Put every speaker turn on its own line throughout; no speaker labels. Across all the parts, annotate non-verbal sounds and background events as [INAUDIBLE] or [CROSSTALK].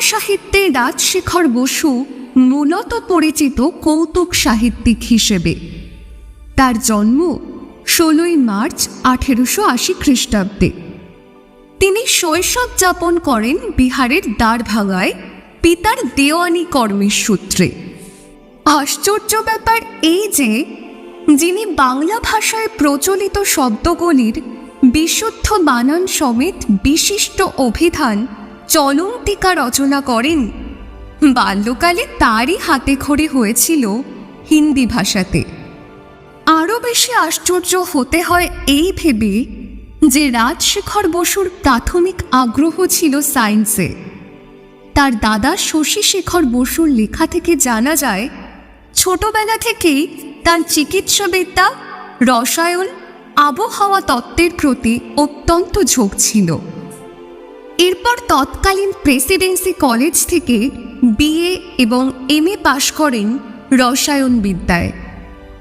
বাংলা সাহিত্যে রাজশেখর বসু মূলত পরিচিত কৌতুক সাহিত্যিক হিসেবে। তার জন্ম ষোলোই মার্চ আঠেরোশো আশি খ্রিস্টাব্দে। তিনি শৈশব যাপন করেন বিহারের দ্বারভাঙায় পিতার দেওয়ানি কর্মের সূত্রে। আশ্চর্য ব্যাপার এই যে, যিনি বাংলা ভাষায় প্রচলিত শব্দগুলির বিশুদ্ধ বানান সমেত বিশিষ্ট অভিধান চলন্তিকা রচনা করেন। বাল্যকালে তারই হাতে খড়ি হয়েছিল হিন্দি ভাষাতে। আরও বেশি আশ্চর্য হতে হয় এই ভেবে যে রাজশেখর বসুর প্রাথমিক আগ্রহ ছিল সায়েন্সে। তার দাদা শশী শেখর বসুর লেখা থেকে জানা যায়, ছোটবেলা থেকেই তার চিকিৎসাবিদ্যা, রসায়ন, আবহাওয়া তত্ত্বের প্রতি অত্যন্ত ঝোঁক ছিল। এরপর তৎকালীন প্রেসিডেন্সি কলেজ থেকে বিএ এবং এম এ পাশ করেন রসায়ন বিদ্যায়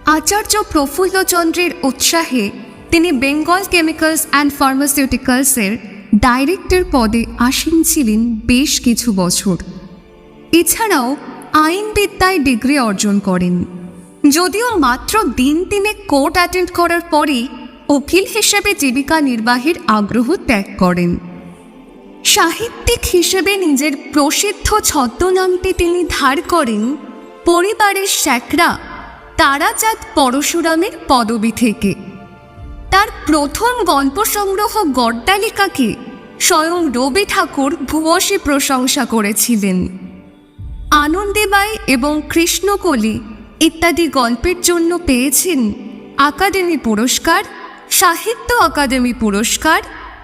আচার্য প্রফুল্লচন্দ্রের উৎসাহে তিনি বেঙ্গল কেমিক্যালস অ্যান্ড ফার্মাসিউটিক্যালসের ডাইরেক্টর পদে আসীন ছিলেন বেশ কিছু বছর। এছাড়াও আইনবিদ্যায় ডিগ্রি অর্জন করেন। যদিও মাত্র দিন তিনে কোর্ট অ্যাটেন্ড করার পরেই উকিল হিসেবে জীবিকা নির্বাহের আগ্রহ ত্যাগ করেন। সাহিত্যিক হিসেবে নিজের প্রসিদ্ধ ছদ্মনামটি তিনি ধার করেন পরিবারের শ্যাকরা তারাচাঁদ পরশুরামের পদবি থেকে। তার প্রথম গল্প সংগ্রহ গড্ডালিকাকে স্বয়ং রবি ঠাকুর ভূয়সী প্রশংসা করেছিলেন। আনন্দেবাই এবং কৃষ্ণকলি ইত্যাদি গল্পের জন্য পেয়েছেন আকাদেমি পুরস্কার, সাহিত্য আকাদেমি পুরস্কার,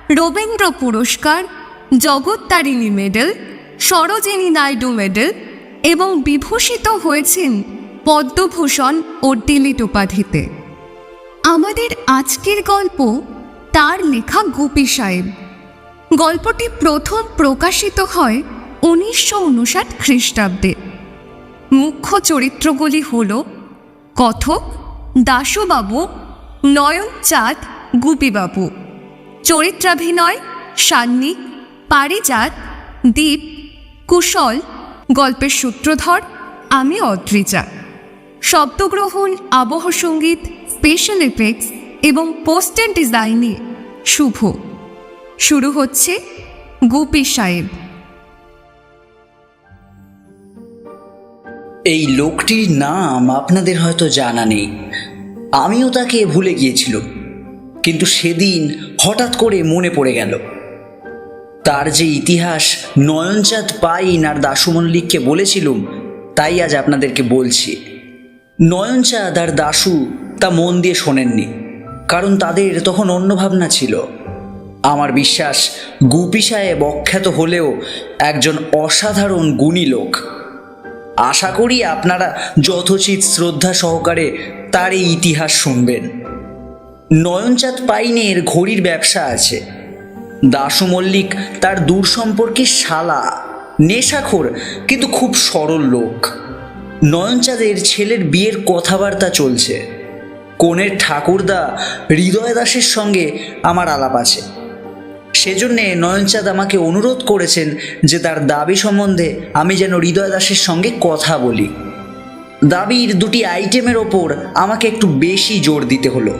রবীন্দ্র পুরস্কার জগত্তারিণী মেডেল, সরোজিনী নাইডু মেডেল এবং বিভূষিত হয়েছেন পদ্মভূষণ ও ডিলিট উপাধিতে। আমাদের আজকের গল্প তার লেখা গুপি সাহেব। গল্পটি প্রথম প্রকাশিত হয় উনিশশো উনষাট খ্রিস্টাব্দে। মুখ্য চরিত্রগুলি হল কথক, দাশুবাবু নয়ন চাঁদ গুপিবাবু। চরিত্রাভিনয় সান্নি পারিজাত, দীপ, কুশল, গল্পের সূত্রধর, আমি অদ্রিজা। শব্দগ্রহণ, আবহ সংগীত স্পেশাল এফেক্টস এবং পোস্টার ডিজাইনে শুভ। শুরু হচ্ছে গুপি সাহেব।
এই লোকটির নাম আপনাদের হয়তো জানা নেই। আমিও তাকে ভুলে গিয়েছিল কিন্তু সেদিন হঠাৎ করে মনে পড়ে গেল। তার যে ইতিহাস নয়নচাঁদ পাইন আর দাশু মল্লিককে বলেছিলুম তাই আজ আপনাদেরকে বলছি। নয়নচাঁদ আর দাশু তা মন দিয়ে শোনেননি, কারণ তাদের তখন অন্য ভাবনা ছিল। আমার বিশ্বাস, গুপি সাহেব অখ্যাত হলেও একজন অসাধারণ গুণী লোক। আশা করি আপনারা যথোচিত শ্রদ্ধা সহকারে তার এই ইতিহাস শুনবেন। নয়নচাঁদ পাইনের ঘড়ির ব্যবসা আছে। দাশু মল্লিক তার দূর সম্পর্কে শালা, নেশাখোর, কিন্তু খুব সরল লোক। নয়নচাঁদের ছেলের বিয়ের কথাবার্তা চলছে। কনের ঠাকুরদা হৃদয় দাসের সঙ্গে আমার আলাপ আছে। সেজন্যে নয়নচাঁদ আমাকে অনুরোধ করেছেন যে তার দাবি সম্বন্ধে আমি যেন হৃদয় দাসের সঙ্গে কথা বলি। দাবির দুটি আইটেমের ওপর আমাকে একটু বেশি জোর দিতে হলো।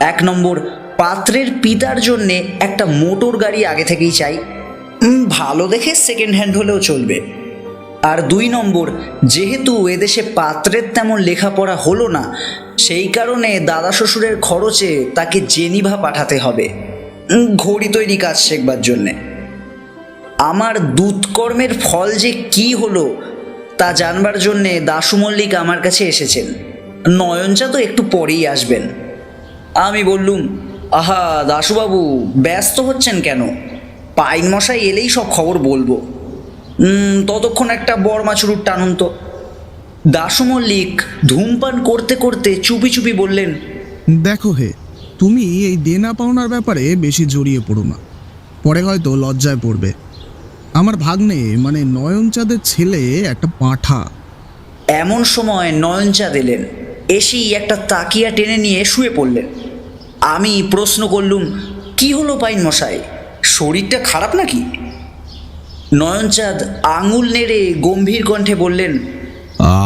এক নম্বর পাত্রের পিতার জন্যে একটা মোটর গাড়ি আগে থেকেই চাই। ভালো দেখে সেকেন্ড হ্যান্ড হলেও চলবে। আর দুই নম্বর, যেহেতু এদেশে পাত্রের তেমন লেখাপড়া হলো না, সেই কারণে দাদা শ্বশুরের খরচে তাকে জেনিভা পাঠাতে হবে। ঘড়ি তৈরি কাজ শেখবার জন্যে। আমার দুৎকর্মের ফল যে কি হলো, তা জানবার জন্যে দাশু মল্লিক আমার কাছে এসেছেন। নয়নচা তো একটু পরেই আসবেন। আমি বললুম আহা দাশুবাবু ব্যস্ত হচ্ছেন কেন? পাইন মশাই এলেই সব খবর বলব। ততক্ষণ একটা বড় মাছুরুর টানুন তো। দাশু মল্লিক ধূমপান করতে করতে চুপি চুপি বললেন
দেখো হে তুমি এই দেনা পাওনার ব্যাপারে বেশি জড়িয়ে পড়ো না। পরে হয়তো লজ্জায় পড়বে। আমার ভাগ্নে মানে নয়নচাঁদের ছেলে একটা পাঁঠা।
এমন সময় নয়নচাঁদ এলেন। এসেই একটা তাকিয়া টেনে নিয়ে শুয়ে পড়লেন। আমি প্রশ্ন করলুম কি হলো পাইন মশাই? শরীরটা খারাপ নাকি? নয়নচাঁদ আঙুল নেড়ে গম্ভীর কণ্ঠে বললেন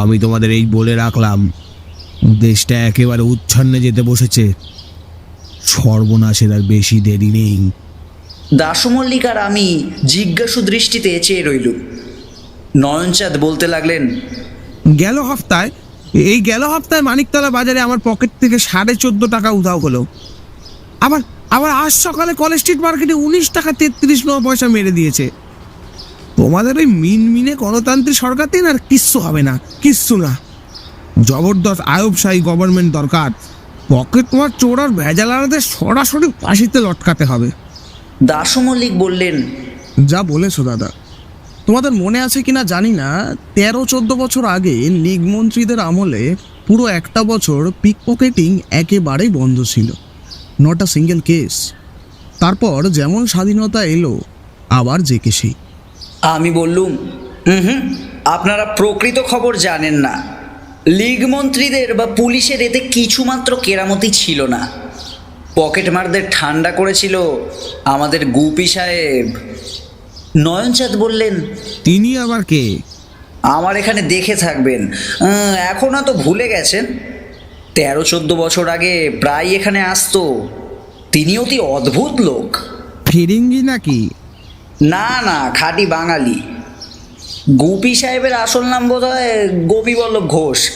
আমি তোমাদের এই বলে রাখলাম দেশটা একেবারে উচ্ছন্নে যেতে বসেছে। সর্বনাশের আর বেশি দেরি নেই।
দাসমল্লিক আর আমি জিজ্ঞাসু দৃষ্টিতে চেয়ে রইলুম। নয়নচাঁদ বলতে লাগলেন
গেল হপ্তায় এই গেল হপ্তায় মানিকতলা বাজারে আমার পকেট থেকে সাড়ে চোদ্দ টাকা উধাও হলো। আবার আবার আজ সকালে কলেজ স্ট্রিট মার্কেটে উনিশ টাকা তেত্রিশ ন পয়সা মেরে দিয়েছে। তোমাদের ওই মিনমিনে গণতান্ত্রিক সরকার দিন আর কিচ্ছু হবে না কিচ্ছু না। জবরদস্ত আয়বশাহী গভর্নমেন্ট দরকার। পকেট তোমার চোর আর ভেজালাদের সরাসরি ফাঁসিতে লটকাতে হবে।
দাসমল্লিক বললেন।
যা বলেছ দাদা। তোমাদের মনে আছে কিনা জানি না, তেরো চোদ্দ বছর আগে লীগ মন্ত্রীদের আমলে পুরো একটা বছর পিক পকেটিং একেবারেই বন্ধ ছিল। নট আ সিঙ্গেল কেস তারপর যেমন স্বাধীনতা এলো, আবার যে কে সেই
আমি বললুম হুম, আপনারা প্রকৃত খবর জানেন না। লীগ মন্ত্রীদের বা পুলিশের এতে কিছুমাত্র কেরামতি ছিল না। পকেটমারদের ঠান্ডা করেছিল আমাদের গুপি সাহেব। নয়নচাঁদ বললেন
তিনি আবার কে?
আমার এখানে দেখে থাকবেন। এখন তো ভুলে গেছেন। তেরো চোদ্দ বছর আগে প্রায় এখানে আসতো। তিনি অতি অদ্ভুত লোক।
ফিরিঙ্গি নাকি?
না না খাঁটি বাঙালি। গোপী সাহেবের আসল নাম বোধ হয় গোপীবল্লভ ঘোষ।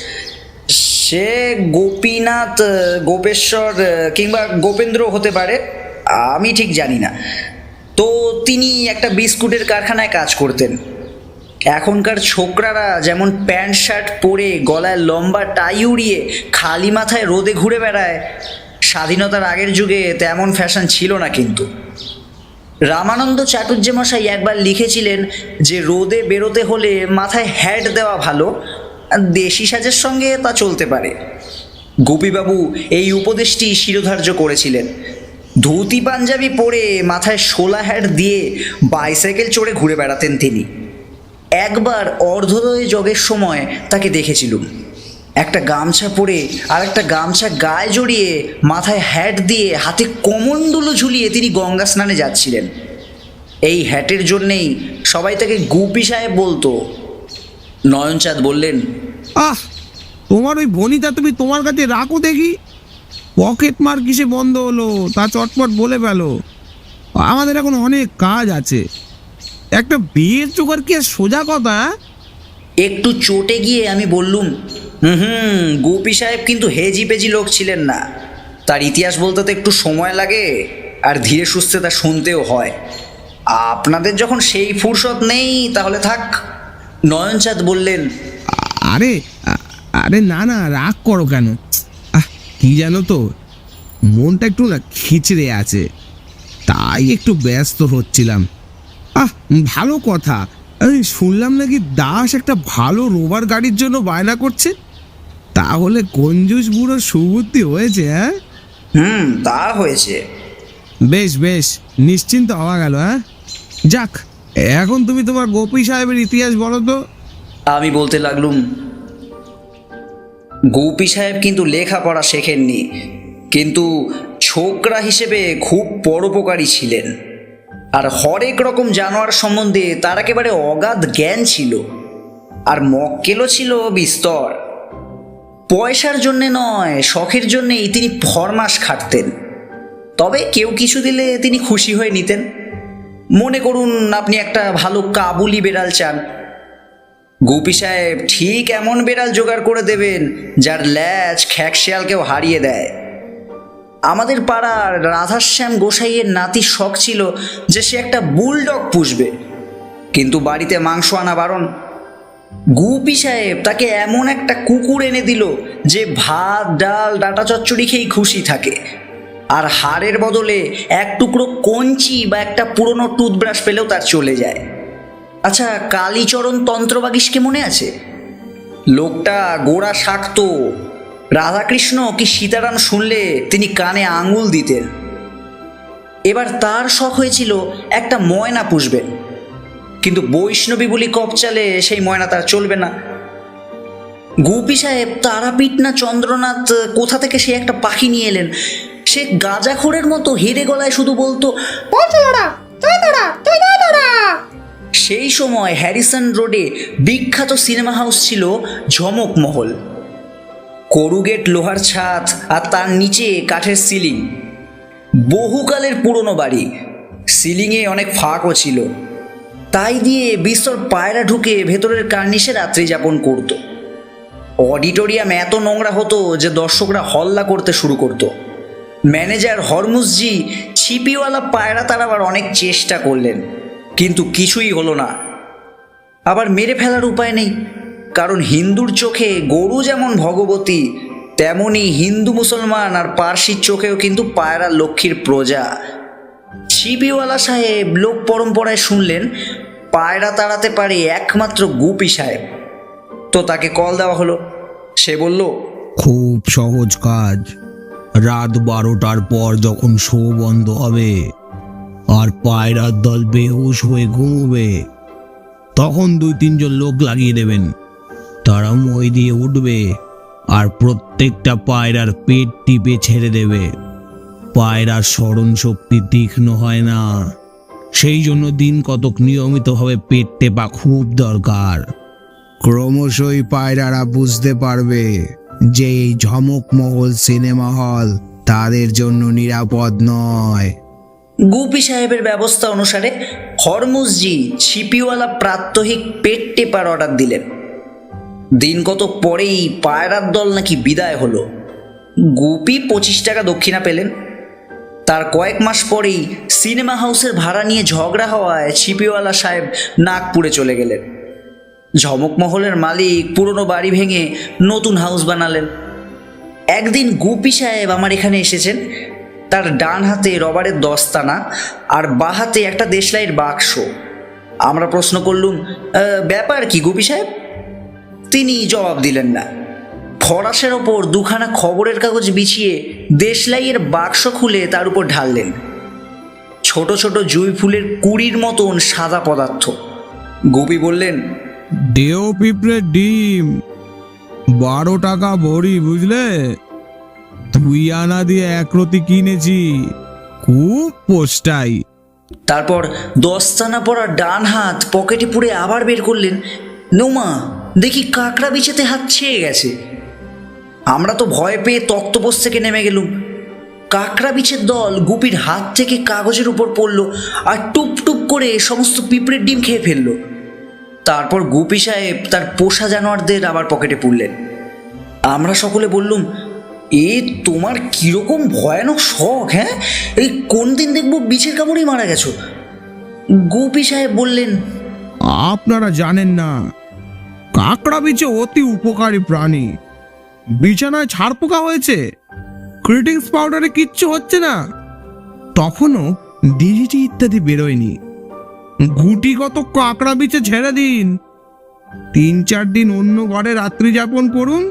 সে গোপীনাথ গোপেশ্বর কিংবা গোপেন্দ্র হতে পারে আমি ঠিক জানি না। তো তিনি একটা বিস্কুটের কারখানায় কাজ করতেন। এখনকার ছোকরারা যেমন প্যান্ট, শার্ট পরে গলায় লম্বা টাই উড়িয়ে খালি মাথায় রোদে ঘুরে বেড়ায়, স্বাধীনতার আগের যুগে তেমন ফ্যাশন ছিল না কিন্তু। রামানন্দ চাটুর্য মশাই একবার লিখেছিলেন যে, রোদে বেরোতে হলে মাথায় হ্যাট দেওয়া ভালো, দেশি সাজের সঙ্গে তা চলতে পারে। গোপীবাবু এই উপদেশটি শিরোধার্য করেছিলেন। ধুতি পাঞ্জাবি পরে মাথায় শোলা হ্যাট দিয়ে বাইসাইকেল চড়ে ঘুরে বেড়াতেন তিনি। একবার অর্ধদয় জগের সময় তাকে দেখেছিলুম। একটা গামছা পরে আর একটা গামছা গায়ে জড়িয়ে মাথায় হ্যাট দিয়ে হাতে কমণ্ডলু ঝুলিয়ে তিনি গঙ্গা স্নানে যাচ্ছিলেন। এই হ্যাটের জন্যেই সবাই তাকে গুপি সাহেব বলতো। নয়নচাঁদ বললেন,
আহ, তোমার ওই বনিতা তুমি তোমার কাছে রাখো দেখি। পকেট মার কিসে বন্ধ হলো? তা চটপট বলে ফেলো। আমাদের এখন অনেক কাজ আছে। একটা বিয়ের জোগাড় কি আর সোজা কথা?
একটু চটে গিয়ে আমি বললুম হুম হুম গোপি সাহেব কিন্তু হেজি পেজি লোক ছিলেন না। তার ইতিহাস বলতে তো একটু সময় লাগে আর ধীরে সুস্থে তা শুনতেও হয়। আপনাদের যখন সেই ফুরসত নেই তাহলে থাক। নয়নচাঁদ বললেন
আরে আরে না না রাগ করো কেন? কি জানো তো? মনটা একটু না খিচড়ে আছে। তাই একটু ব্যস্ত হচ্ছিলাম। আহ ভালো কথা। এই শুনলাম নাকি দাস একটা ভালো রোবার গাড়ির জন্য বায়না করছে? তাহলে কঞ্জুস বুড়োর সুবুদ্ধি হয়েছে হ্যাঁ?
হুম তা হয়েছে।
বেশ বেশ নিশ্চিন্ত হওয়া গেল হ্যাঁ? যাক এখন তুমি তোমার গোপী সাহেবের ইতিহাস বলো তো।
আমি বলতে লাগলুম গোপী সাহেব কিন্তু লেখাপড়া শেখেননি, কিন্তু ছোকরা হিসেবে খুব পরোপকারী ছিলেন। আর হরেক রকম জানোয়ার সম্বন্ধে তার একেবারে অগাধ জ্ঞান ছিল, আর মক্কেলও ছিল বিস্তর। পয়সার জন্যে নয়, শখের জন্যেই তিনি ফরমাস খাটতেন। তবে কেউ কিছু দিলে তিনি খুশি হয়ে নিতেন। মনে করুন আপনি একটা ভালো কাবুলি বেড়াল চান গোপী সাহেব ঠিক এমন বেড়াল জোগাড় করে দেবেন, যার ল্যাজ খ্যাকশিয়ালকেও হারিয়ে দেয়। আমাদের পাড়ার রাধাশ্যাম গোসাইয়ের নাতির শখ ছিল যে সে একটা বুলডগ পুষবে। কিন্তু বাড়িতে মাংস আনা বারণ। গুপি সাহেব তাকে এমন একটা কুকুর এনে দিল যে ভাত, ডাল, ডাটা চচ্চড়ি খেয়েই খুশি থাকে। আর হাড়ের বদলে এক টুকরো কঞ্চি বা একটা পুরনো টুথব্রাশ পেলেও তার চলে যায়। আচ্ছা কালীচরণ তন্ত্রবাগিসকে মনে আছে? লোকটা গোড়া শাক্ত। রাধাকৃষ্ণ কি সীতারাম শুনলে তিনি কানে আঙুল দিতেন? এবার তার শখ হয়েছিল একটা ময়না পুষবেন কিন্তু বৈষ্ণবী বলি কপচালে সেই ময়না তার চলবে না। গোপী সাহেব, তারাপীঠ না চন্দ্রনাথ, কোথা থেকে সে একটা পাখি নিয়ে এলেন? সে গাঁজাখোরের মতো হেরে গলায় শুধু বলতো
তুই তোরা তুই
সেই সময় হ্যারিসন রোডে বিখ্যাত সিনেমা হাউস ছিল ঝমক মহল। করুগেট লোহার ছাদ আর তার নিচে কাঠের সিলিং। বহুকালের পুরনো বাড়ি। সিলিংয়ে অনেক ফাঁকও ছিল। তাই দিয়ে বিস্তর পায়রা ঢুকে ভেতরের কার্নিশে রাত্রি যাপন করত। অডিটোরিয়াম এত নোংরা হতো যে দর্শকরা হল্লা করতে শুরু করতো। ম্যানেজার হরমুসজি ছিপিওয়ালা পায়রা তাড়াবার অনেক চেষ্টা করলেন। কিন্তু কিছুই হলো না। আবার মেরে ফেলার উপায় নেই। কারণ হিন্দুর চোখে গরু যেমন ভগবতী, তেমনি হিন্দু মুসলমান আর পার্সির চোখেও কিন্তু পায়রা লক্ষ্মীর প্রজা। ছিপিওয়ালা সাহেব লোক পরম্পরায় শুনলেন, পায়রা তাড়াতে পারে একমাত্র গুপি সাহেব। তো তাকে কল দেওয়া হলো। সে বলল,
খুব সহজ কাজ। রাত বারোটার পর যখন শো বন্ধ হবে আর পায়রার দল বেহুশ হয়ে ঘুমবে। তখন দুই তিনজন লোক লাগিয়ে দেবেন। তারা মই দিয়ে উঠবে আর প্রত্যেকটা পায়রার পেট টিপে ছেড়ে দেবে। পায়রার স্মরণ শক্তি তীক্ষ্ণ হয় না। সেই জন্য দিন কতক নিয়মিতভাবে পেট টেপা খুব দরকার। ক্রমশই পায়রারা বুঝতে পারবে যে এই ঝমকমহল সিনেমা হল তাদের জন্য নিরাপদ নয়।
গুপি সাহেবের ব্যবস্থা অনুসারে হরমুসজি ছিপিওয়ালা প্রাত্যহিক পেট টেপার অর্ডার দিলেন। দিন কত পরেই পায়রার দল নাকি বিদায় হলো। গুপি পঁচিশ টাকা দক্ষিণা পেলেন। তার কয়েক মাস পরেই সিনেমা হাউসের ভাড়া নিয়ে ঝগড়া হওয়ায় ছিপিওয়ালা সাহেব নাগপুরে চলে গেলেন। ঝমকমহলের মালিক পুরনো বাড়ি ভেঙে নতুন হাউস বানালেন। একদিন গুপি সাহেব আমার এখানে এসেছেন। তার ডান হাতে রবারের দস্তানা আর বা হাতে একটা দেশলাইয়ের বাক্স। আমরা প্রশ্ন করলুম ব্যাপার কি গুপি সাহেব? তিনি জবাব দিলেন না। ফরাসের ওপর দুখানা খবরের কাগজ বিছিয়ে দেশলাইয়ের বাক্স খুলে তার উপর ঢাললেন। ছোট ছোট জুঁই ফুলের কুড়ির মতন সাদা পদার্থ। গুপি বললেন
ডিম, বারো টাকা ভরি, বুঝলে? দুই আনা দিয়ে একরতি কিনেছি। খুব পোস্টাই।
তারপর দস্তানা পরা ডান হাত পকেটে পুড়ে আবার বের করলেন। নোমা, দেখি কাঁকড়া বিছেতে হাত ছেয়ে গেছে। আমরা তো ভয় পেয়ে তক্তপোষ থেকে নেমে গেলুম। কাঁকড়া বিছের দল গুপির হাত থেকে কাগজের উপর পড়ল আর টুপ টুপ করে সমস্ত পিঁপড়ের ডিম খেয়ে ফেলল। তারপর গুপি সাহেব তার পোষা জানোয়ারদের আবার পকেটে পুরলেন আমরা সকলে বললুম এ তোমার কীরকম ভয়ানক শখ হ্যাঁ? এই কোন দিন দেখব বিছের কামড়েই মারা গেছো? গোপী সাহেব বললেন,
আপনারা জানেন না, কাঁকড়া বিচে অতি উপকারী প্রাণী। বিছানায় ছাড় পোকা হয়েছে, ক্রিটিংস পাউডারে কিচ্ছু হচ্ছে না। তখনও ডিজিটি ইত্যাদি বেরোয়নি। গুটিগত কাঁকড়া বিচে ছেড়ে দিন। তিন চার দিন অন্য ঘরে রাত্রি যাপন করুন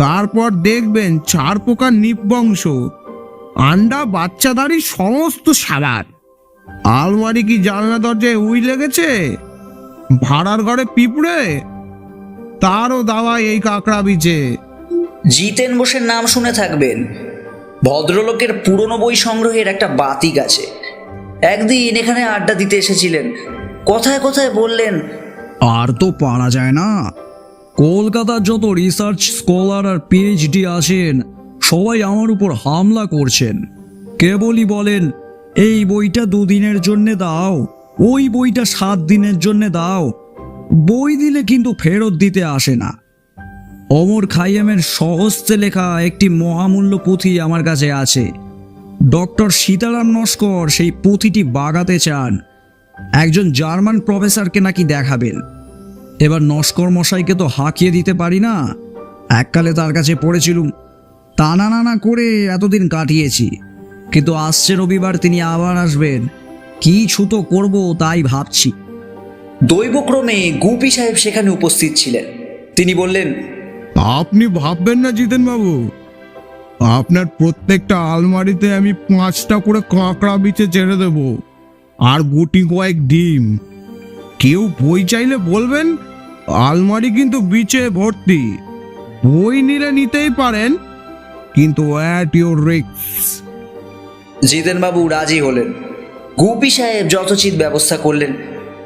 তারপর দেখবেন চার পোকার নিবংশ আন্ডা বাচ্চাদারি সমস্ত সাবার আলমারি কি জানলা দরজায় উই লেগেছে? ভাড়ার ঘরে পিঁপড়ে? তারও দাওয়া এই কাঁকড়া বিচে।
জিতেন বোসের নাম শুনে থাকবেন। ভদ্রলোকের পুরনো বই সংগ্রহের একটা বাতিক আছে। একদিন এখানে আড্ডা দিতে এসেছিলেন। কথায় কথায় বললেন
আর তো পারা যায় না। কলকাতার যত রিসার্চ স্কলার আর পিএইচডি আছেন, সবাই আমার উপর হামলা করছেন। কেবলই বলেন, এই বইটা দুদিনের জন্যে দাও, ওই বইটা সাত দিনের জন্যে দাও। বই দিলে কিন্তু ফেরত দিতে আসে না। অমর খাইয়ামের সহস্তে লেখা একটি মহামূল্য পুঁথি আমার কাছে আছে। ডক্টর সীতারাম নস্কর সেই পুঁথিটি বাগাতে চান। একজন জার্মান প্রফেসরকে নাকি দেখাবেন। এবার নস্কর মশাইকে তো হাঁকিয়ে দিতে পারি না। এককালে তার কাছে পড়েছিলুম টানা নানা করে এতদিন কাটিয়েছি। কিন্তু আসছে রবিবার তিনি আবার আসবেন। কি ছুতো করব তাই ভাবছি।
দৈবক্রমে গুপি সাহেব সেখানে উপস্থিত ছিলেন। তিনি বললেন
আপনি ভাববেন না জিতেন বাবু আপনার প্রত্যেকটা আলমারিতে আমি পাঁচটা করে কাঁকড়া বিচে ছেড়ে দেব আর গুটি কয়েক ডিম। কেউ বই চাইলে বলবেন আলমারি কিন্তু বিচে ভর্তি। বই নিলে নিতেই পারেন কিন্তু অ্যাট ইউর রিক্স
জিতেনবাবু রাজি হলেন। গুপি সাহেব যথোচিত ব্যবস্থা করলেন।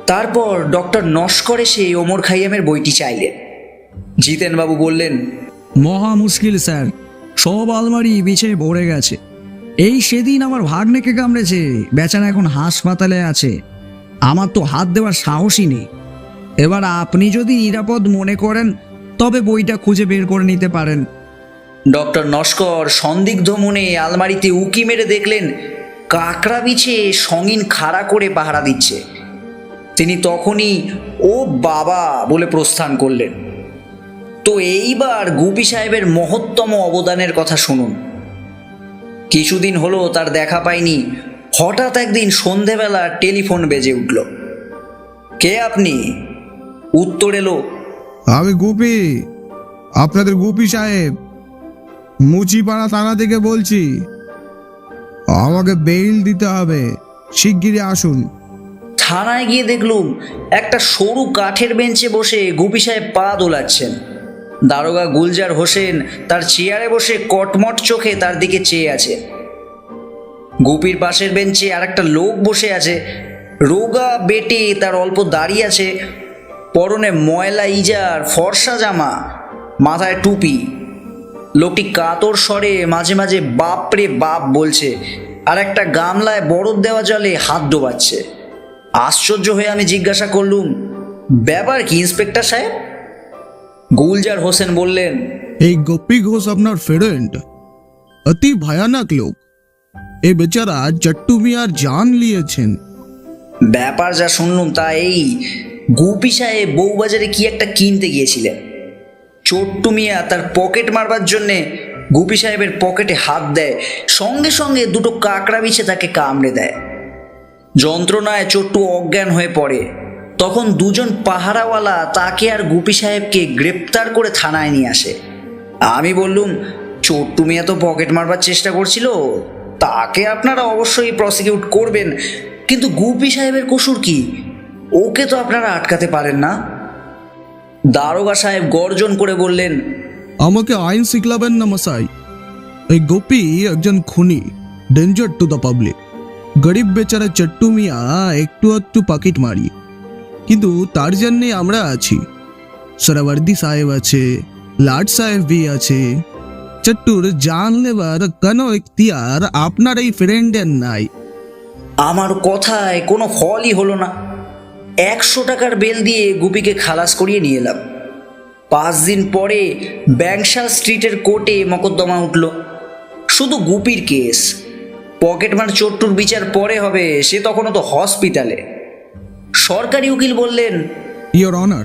তারপর ডক্টর নস্কর এসে ওমর খাইয়ামের বইটি চাইলেন। জিতেনবাবু বললেন
মহা মুশকিল স্যার সব আলমারি বিছিয়ে ভরে গেছে। এই সেদিন আমার ভাগ্নেকে কামড়েছে বেচারা এখন হাসপাতালে আছে। আমার তো হাত দেওয়ার সাহসই নেই। এবার আপনি যদি নিরাপদ মনে করেন, তবে বইটা খুঁজে বের করে নিতে পারেন।
ডক্টর নস্কর সন্দিগ্ধ মনে আলমারিতে উকি মেরে দেখলেন, কাকড়া বিছে সঙ্গিন খাড়া করে পাহারা দিচ্ছে। তিনি তখনই, ও বাবা বলে প্রস্থান করলেন। তো এইবার গুপি সাহেবের মহত্তম অবদানের কথা শুনুন। কিছুদিন হলো তার দেখা পাইনি, হঠাৎ একদিন সন্ধেবেলা টেলিফোন বেজে উঠল। কে আপনি? উত্তর এলো
আমি গুপি আপনাদের গুপি সাহেব মুচিপাড়া থানা থেকে বলছি আমাকে বেইল দিতে হবে শিগগিরই আসুন।
থানায় গিয়ে দেখলুম একটা সরু কাঠের বেঞ্চে বসে গুপি সাহেব পা দোলাচ্ছেন। দারোগা গুলজার হোসেন তার চেয়ারে বসে কটমট চোখে তার দিকে চেয়ে আছে। গুপির পাশের বেঞ্চে আর একটা লোক বসে আছে। রোগা বেটে তার অল্প দাঁড়িয়ে আছে পরনে ময়লা ইজার ফর্সা জামা মাথায় টুপি। লোকটি কাতর স্বরে মাঝে মাঝে বাপরে বাপ বলছে আর একটা গামলায় বরফ দেওয়া জলে হাত ডোবাচ্ছে। আশ্চর্য হয়ে আমি জিজ্ঞাসা করলুম ব্যাপার কি ইন্সপেক্টর সাহেব? গুলজার হোসেন বললেন
এই গোপী ঘোষ আপনার ফ্রেন্ড অতি ভয়ানক লোক। এ বেচারা চট্টু মিয়ার জান লিয়েছেন।
ব্যাপার যা শুনলুম তা এই গুপি সাহেব বউবাজারে কি একটা কিনতে গিয়েছিলেন? চট্টু মিয়া তার পকেট মারবার জন্যে গুপি সাহেবের পকেটে হাত দেয়, সঙ্গে সঙ্গে দুটো কাঁকড়া বিছে তাকে কামড়ে দেয়। যন্ত্রণায় চট্টু অজ্ঞান হয়ে পড়ে। তখন দুজন পাহারাওয়ালা তাকে আর গুপি সাহেবকে গ্রেপ্তার করে থানায় নিয়ে আসে। আমি বললুম, চট্টু মিয়া তো পকেট মারবার চেষ্টা করছিল, তাকে আপনারা অবশ্যই প্রসিকিউট করবেন, কিন্তু গুপি সাহেবের কসুর কি? ওকে তো আপনারা আটকাতে পারেন না। দারোগা সাহেব গর্জন করে বললেন
আমাকে আইন শিখলাবেন না মশাই। এই গোপি একজন খুনি ডেঞ্জার টু দ্য পাবলিক গরিব বেচারা চট্টু মিয়া একটু একটু পাকিট মারি। কিন্তু তার জন্যে আমরা আছি। সরাবর্দি সাহেব আছে লাট সাহেব বি আছে। চট্টুর জান নেবার কোনো ইখতিয়ার আপনার এই ফ্রেন্ডের নাই।
আমার কথায় কোনো ফলই হলো না। একশো টাকার বেল দিয়ে গুপিকে খালাস করিয়ে নিয়ে এলাম। পাঁচ দিন পরে ব্যাংশাল স্ট্রিটের কোর্টে মকদ্দমা উঠল। শুধু গুপির কেস। পকেটমার চট্টুর বিচার পরে হবে, সে তখনও তো হসপিটালে। সরকারি উকিল বললেন
ইয়োর অনার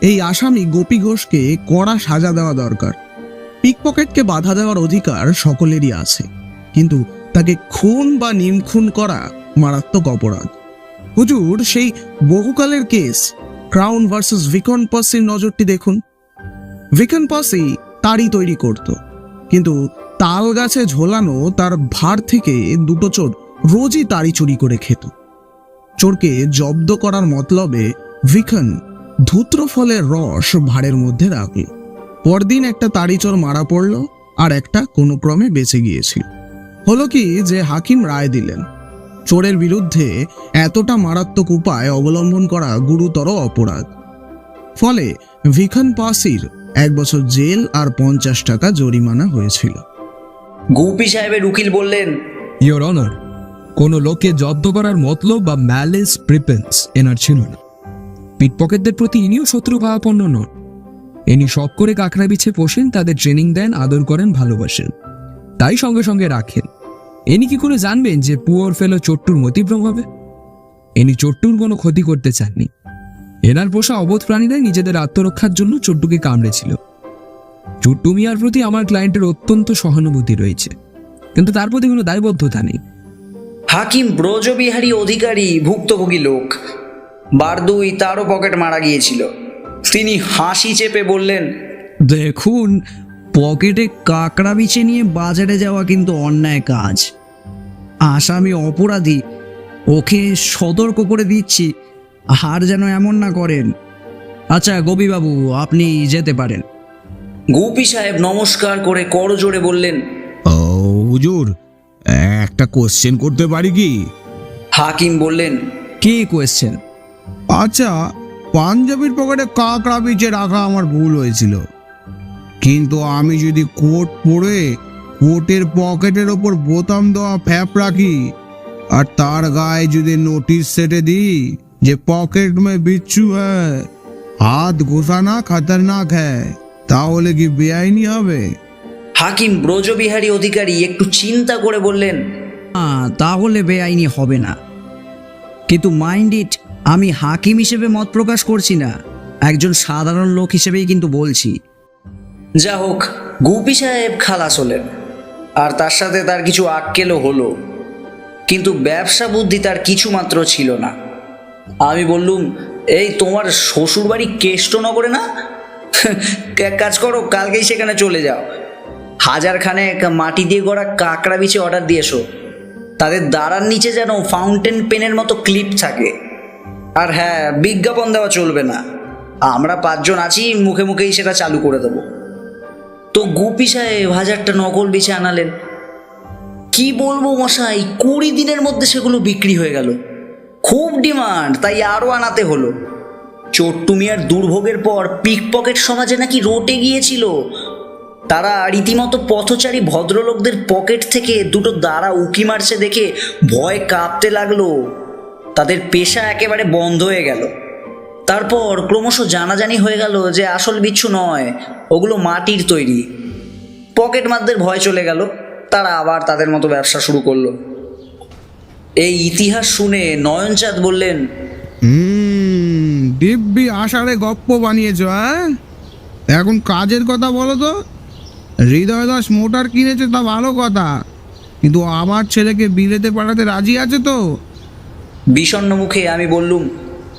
এই আসামি গোপী ঘোষকে কড়া সাজা দেওয়া দরকার। পিকপকেটকে বাধা দেওয়ার অধিকার সকলেরই আছে। কিন্তু তাকে খুন বা নিমখুন করা মারাত্মক অপরাধ। হুজুর, সেই বহুকালের কেস। ক্রাউন ভার্সেস ভিকন পসির নজরটি দেখুন। ভিকন পসি তারই তৈরি করত। কিন্তু তাল গাছে ঝোলানো তার ভার থেকে দুটো চোর রোজই তাড়ি চুরি করে খেত। চোরকে জব্দ করার মতলবে ভিখন ধূত্র ফলের রস ভাড়ের মধ্যে রাখল। পরদিন একটা তাড়ি চোর মারা পড়ল আর একটা কোনো ক্রমে বেঁচে গিয়েছিল। হলো কি যে হাকিম রায় দিলেন। চোরের বিরুদ্ধে এতটা মারাত্মক উপায় অবলম্বন করা গুরুতর অপরাধ। ফলে ভিখন পাসির এক বছর জেল আর পঞ্চাশ টাকা জরিমানা হয়েছিল।
গুপি সাহেবের উকিল বললেন
ইয়োর অনার কোনো লোককে জব্দ করার মতলব বা ম্যালেস প্রিপেন্স এনার ছিল না। পিটপকেটদের প্রতি ইনিও শত্রুভাবাপন্ন নন। ইনি শখ করে কাঁকড়া বিছে পোষেন তাদের ট্রেনিং দেন আদর করেন ভালোবাসেন। তাই সঙ্গে সঙ্গে রাখেন। ইনি কি করে জানবেন যে পুয়ার ফেলো চট্টুর মতিভ্রম হবে? ইনি চট্টুর কোনো ক্ষতি করতে চাননি। এনার পোষা অবোধ প্রাণীরাই নিজেদের আত্মরক্ষার জন্য চট্টুকে কামড়েছিল। চট্টু মিয়ার প্রতি আমার ক্লায়েন্টের অত্যন্ত সহানুভূতি রয়েছে। কিন্তু তার প্রতি কোনো দায়বদ্ধতা নেই।
হাকিম ব্রজবিহারী অধিকারী ভুক্তভোগী লোক। বারদুই তারও পকেট মারা গিয়েছিল। তিনি হাসি চেপে বললেন
দেখুন পকেটে কাঁকড়া বিছে নিয়ে বাজারে যাওয়া কিন্তু অন্যায় কাজ। আসামি অপরাধী ওকে সতর্ক করে দিচ্ছি। হার যেন এমন না করেন। আচ্ছা গোপীবাবু আপনি যেতে পারেন।
গোপী সাহেব নমস্কার করে করজোড়ে বললেন
ও হুজুর একটা কোশ্চেন করতে পারি কি?
হাকিম বললেন
কি কোয়েশ্চেন
আচ্ছা পাঞ্জাবির পকেটে কাকড়া বিচে রাখা আমার ভুল হয়েছিল। কিন্তু আমি যদি কোট পরে কোটের পকেটের ওপর বোতাম দেওয়া ফ্যাপ রাখি। আর তার গায়ে যদি নোটিশ সেটে দিই যে পকেট মে বিচ্ছু হ্যায়, হাত ঘোষানা খতরনাক হ্যায়, তাহলে কি বেআইনি হবে?
হাকিম ব্রজবিহারী অধিকারী একটু চিন্তা করে বললেন
তাহলে বেআইনি হবে না। কিন্তু মাইন্ড ইট আমি হাকিম হিসেবে মত প্রকাশ করছি না। একজন সাধারণ লোক হিসেবেই কিন্তু বলছি।
যা হোক গুপি সাহেব খালাস হলেন। আর তার সাথে তার কিছু আক্কেলও হলো। কিন্তু ব্যবসা বুদ্ধি তার কিছু মাত্র ছিল না। আমি বললুম, এই তোমার শ্বশুরবাড়ি কেষ্টনগরে না? [LAUGHS] এক কাজ করো, কালকেই সেখানে চলে যাও। হাজার খানেক মাটি দিয়ে গড়া কাঁকড়া বিছে অর্ডার দিয়ে এসো। তাদের দাঁড়ার নিচে যেন ফাউন্টেন পেনের মতো ক্লিপ থাকে। আর হ্যাঁ বিজ্ঞাপন দেওয়া চলবে না। আমরা পাঁচজন আছি, মুখে মুখেই সেটা চালু করে দেবো। তো গুপি সাহেব হাজারটা নকল বিছে আনালেন। কি বলব মশাই, কুড়ি দিনের মধ্যে সেগুলো বিক্রি হয়ে গেল। খুব ডিমান্ড, তাই আরও আনাতে হলো। চট্টু মিয়ার দুর্ভোগের পর পিকপকেট সমাজে নাকি রোটে গিয়েছিল। তারা রীতিমতো পথচারী ভদ্রলোকদের পকেট থেকে দুটো দাঁড়া উকি মারছে দেখে ভয় কাঁপতে লাগল। তাদের পেশা একেবারে বন্ধ হয়ে গেল। তারপর ক্রমশ জানাজানি হয়ে গেল যে আসল বিচ্ছু নয় ওগুলো মাটির তৈরি। পকেট মারদের ভয় চলে গেল তারা আবার তাদের মতো ব্যবসা শুরু করল। এই ইতিহাস শুনে নয়নচাঁদ বললেন
দিব্যি আষাঢ়ে গপ্প বানিয়েছ হ্যাঁ? এখন কাজের কথা বলো তো। হৃদয় দাস মোটর কিনেছে তা ভালো কথা কিন্তু আমার ছেলেকে বিলেতে পাঠাতে রাজি আছে তো?
বিষণ্ণ মুখে আমি বললুম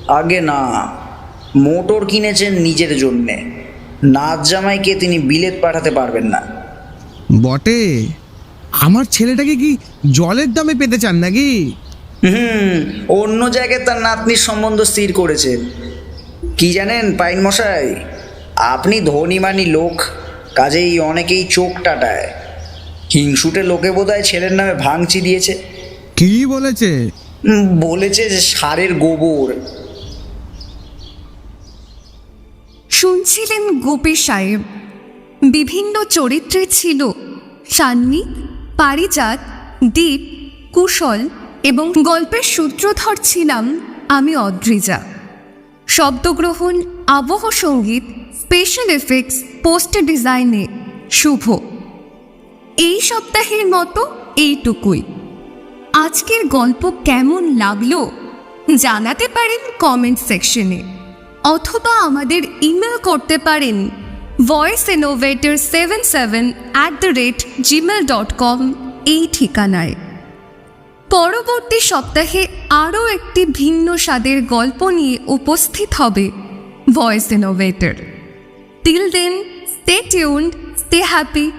আগে না। মোটর কিনেছেন নিজের জন্যে। নাচ জামাইকে তিনি বিলেত পাঠাতে পারবেন না।
বটে আমার ছেলেটাকে কি জলের দামে পেতে চান নাকি?
হুম অন্য জায়গায় তার নাতনির সম্বন্ধ স্থির করেছেন কি জানেন পাইন মশাই? আপনি ধনীমানি লোক কাজেই অনেকেই চোখ টাটায়। হিংসুটে লোকে বোধহয় ছেলের নামে ভাঙচি দিয়েছে।
কি বলেছে?
বলেছে যে সারের গোবর।
শুনছিলেন গোপী সাহেব। বিভিন্ন চরিত্রে ছিল সান্নি, পারিজাত, দীপ, কুশল এবং গল্পের সূত্রধর ছিলাম আমি অদ্রিজা। শব্দগ্রহণ, আবহ সংগীত স্পেশাল এফেক্টস পোস্ট ডিজাইনে শুভ। এই সপ্তাহের মতো এইটুকুই। আজকের গল্প কেমন লাগল জানাতে পারেন কমেন্ট সেকশনে অথবা আমাদের ইমেল করতে পারেন। Voice innovator seven seven at the rate Gmail dot com এই ঠিকানায়। পরবর্তী সপ্তাহে আরও একটি ভিন্ন স্বাদের গল্প নিয়ে উপস্থিত হবে voice innovator till then stay tuned stay happy